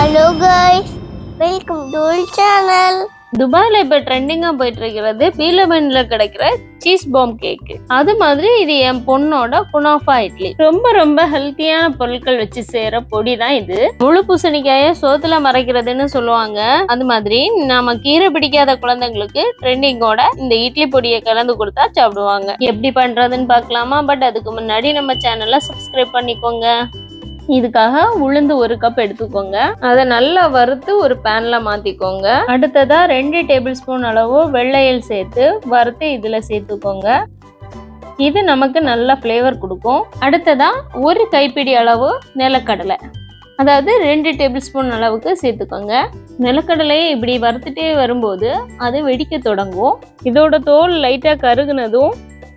Hello guys welcome to channel துபாயில் இப்போ ட்ரெண்டிங்கா போயிட்டு இருக்கிறது பீலபன்ல கிடைக்கிற சீஸ் பாம் கேக்கு அது மாதிரி இது என் பொண்ணோட குனாஃபா இட்லி. ரொம்ப ரொம்ப ஹெல்த்தியான பொருட்கள் வச்சு செய்யற பொடி தான் இது. முழு பூசணிக்காய சோத்துல மறைக்கிறதுன்னு சொல்லுவாங்க. அது மாதிரி நாம கீரை பிடிக்காத குழந்தைங்களுக்கு ட்ரெண்டிங்கோட இந்த இட்லி பொடியை கலந்து கொடுத்தா சாப்பிடுவாங்க. எப்படி பண்றதுன்னு பார்க்கலாமா? பட் அதுக்கு முன்னாடி நம்ம சேனலை சப்ஸ்கிரைப் பண்ணிக்கோங்க. இதுக்காக உளுந்து ஒரு கப் எடுத்துக்கோங்க. அதை நல்லா வறுத்து ஒரு பேன்ல மாத்திக்கோங்க. அடுத்ததா ரெண்டு டேபிள் ஸ்பூன் அளவு வெள்ளையல் சேர்த்து வறுத்து இதுல சேர்த்துக்கோங்க. இது நமக்கு நல்ல ஃப்ளேவர் கொடுக்கும். அடுத்ததா ஒரு கைப்பிடி அளவு நிலக்கடலை. அதாவது ரெண்டு டேபிள் ஸ்பூன் அளவுக்கு சேர்த்துக்கோங்க. நிலக்கடலையை இப்படி வறுத்துட்டே வரும்போது அது வெடிக்க தொடங்கும். இதோட தோல் லைட்டாக கருகுனதும்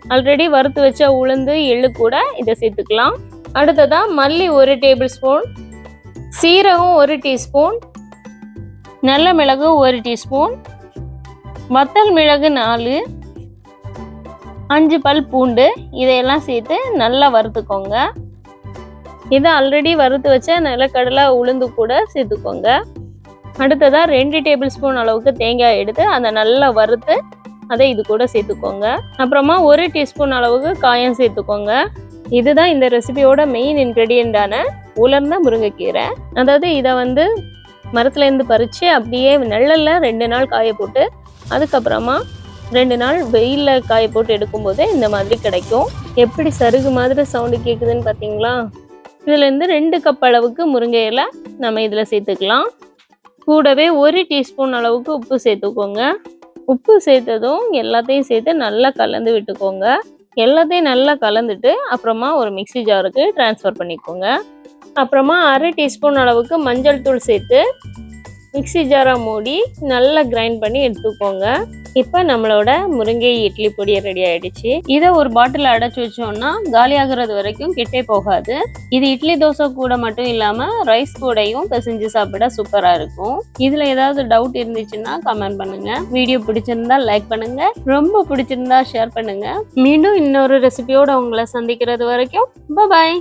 ஆல்ரெடி வறுத்து வச்ச உளுந்து எள்ளு கூட இதை சேர்த்துக்கலாம். அடுத்ததாக மல்லி ஒரு டேபிள் ஸ்பூன் சீரகம் ஒரு டீஸ்பூன் நல்ல மிளகு ஒரு டீஸ்பூன் வத்தல் மிளகு நாலு அஞ்சு பல் பூண்டு இதையெல்லாம் சேர்த்து நல்லா வறுத்துக்கோங்க. இதை ஆல்ரெடி வறுத்து வச்ச நிலக்கடலை உளுந்து கூட சேர்த்துக்கோங்க. அடுத்ததாக ரெண்டு டேபிள் ஸ்பூன் அளவுக்கு தேங்காய் எடுத்து அதை நல்லா வறுத்து அதை இது கூட சேர்த்துக்கோங்க. அப்புறமா ஒரு டீஸ்பூன் அளவுக்கு காயம் சேர்த்துக்கோங்க. இதுதான் இந்த ரெசிபியோட மெயின் இன்க்ரெடியண்டான உலர்ந்த முருங்கைக்கீரை. அதாவது இதை வந்து மரத்துலேருந்து பறித்து அப்படியே நிழல்ல ரெண்டு நாள் காய போட்டு அதுக்கப்புறமா ரெண்டு நாள் வெயிலில் காய போட்டு எடுக்கும்போது இந்த மாதிரி கிடைக்கும். எப்படி சருகு மாதிரி சவுண்டு கேட்குதுன்னு பார்த்தீங்களா இதுலேருந்து ரெண்டு கப் அளவுக்கு முருங்கை இலை நம்ம இதில் சேர்த்துக்கலாம். கூடவே ஒரு டீஸ்பூன் அளவுக்கு உப்பு சேர்த்துக்கோங்க. உப்பு சேர்த்ததும் எல்லாத்தையும் சேர்த்து நல்லா கலந்து விட்டுக்கோங்க. எல்லாத்தையும் நல்லா கலந்துட்டு அப்புறமா ஒரு மிக்ஸி ஜாருக்கு ட்ரான்ஸ்ஃபர் பண்ணிக்கோங்க. அப்புறமா அரை டீஸ்பூன் அளவுக்கு மஞ்சள் தூள் சேர்த்து மிக்ஸி ஜாரை மூடி நல்லா கிரைண்ட் பண்ணி எடுத்துக்கோங்க. இப்போ நம்மளோட முருங்கை இட்லி பொடி ரெடி ஆயிடுச்சு. இதை ஒரு பாட்டில் அடைச்சி வச்சோம்னா காலி ஆகுறது வரைக்கும் கெட்டே போகாது. இது இட்லி தோசை கூட மட்டும் இல்லாமல் ரைஸ் கூடையும் பிசைஞ்சு சாப்பிட சூப்பராக இருக்கும். இதில் ஏதாவது டவுட் இருந்துச்சுன்னா கமெண்ட் பண்ணுங்க. வீடியோ பிடிச்சிருந்தா லைக் பண்ணுங்க. ரொம்ப பிடிச்சிருந்தா ஷேர் பண்ணுங்க. மீண்டும் இன்னொரு ரெசிபியோட உங்களை சந்திக்கிறது வரைக்கும் பாய்